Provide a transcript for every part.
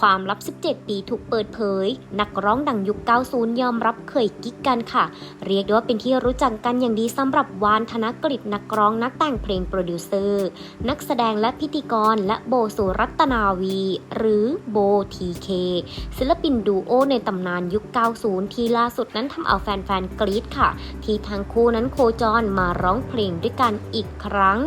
ความลับ 17 ปีถูกเปิดเผย นักร้องดังยุค 90 ยอมรับเคยกิ๊กกันค่ะ เรียกได้ว่าเป็นที่รู้จักกันอย่างดีสำหรับวานธนกฤษนักร้องนักแต่งเพลงโปรดิวเซอร์ นักแสดงและพิธีกรและโบสุรัตนาวี หรือโบทีเคศิลปินดูโอในตำนานยุค 90 ที่ล่าสุดนั้นทำเอาแฟนๆกรี๊ดค่ะ ที่ทั้งคู่นั้นโคจรมาร้องเพลงด้วยกันอีกครั้ง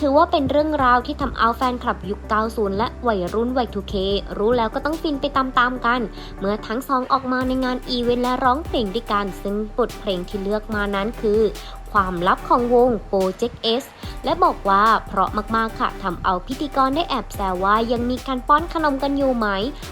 ถือว่าเป็นเรื่องราวที่ทำเอาแฟนคลับยุค 90 และวัยรุ่นวัย 2K รู้แล้วก็ต้องฟินไปตามๆกัน เมื่อทั้งสองออกมาในงานอีเวนต์และร้องเพลงด้วยกัน ซึ่งบทเพลงที่เลือกมานั้นคือ ความลับของวง Project S และบอกว่าเพราะมากๆค่ะทำเอาพิธีกรได้แอบแซวว่ายังมีการป้อนขนมกันอยู่ไหม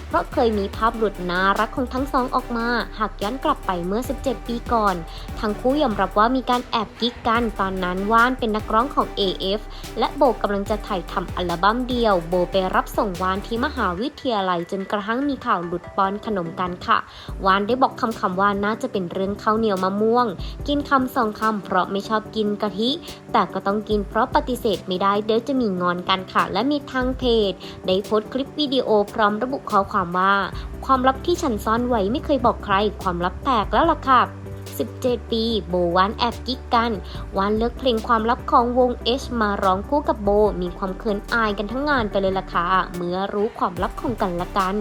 เพราะเคยมีภาพหลุดน่ารักของทั้งสองออกมา หากย้อนกลับไปเมื่อ 17 ปีก่อน ทั้งคู่ยอมรับว่ามีการแอบกิ๊กกันตอนนั้นว่านเป็นนักร้องของ AF และโบกำลังจะถ่ายทำอัลบั้มเดียว โบไปรับส่งวานที่มหาวิทยาลัยจนกระทั่งมีข่าวหลุดป้อนขนมกันค่ะ วานได้บอกคำคำว่าน่าจะเป็นเรื่องข้าวเหนียวมะม่วง กินคำสองคำเพราะไม่ชอบกินกะทิ แต่ก็ต้องกินเพราะปฏิเสธไม่ได้เดี๋ยวจะมีงอนกันค่ะ และมีทางเพจ ได้โพสต์คลิปวิดีโอพร้อมระบุข้อความว่า ความลับที่ฉันซ่อนไว้ไม่เคยบอกใคร ความลับแตกแล้วล่ะค่ะ17 ปี โบวานแอบกิ๊กกัน วานเลือกเพลงความลับของวง H มาร้องคู่กับโบ มีความเขินอายกันทั้งงานไปเลยล่ะค่ะ เมื่อรู้ความลับของกันและกัน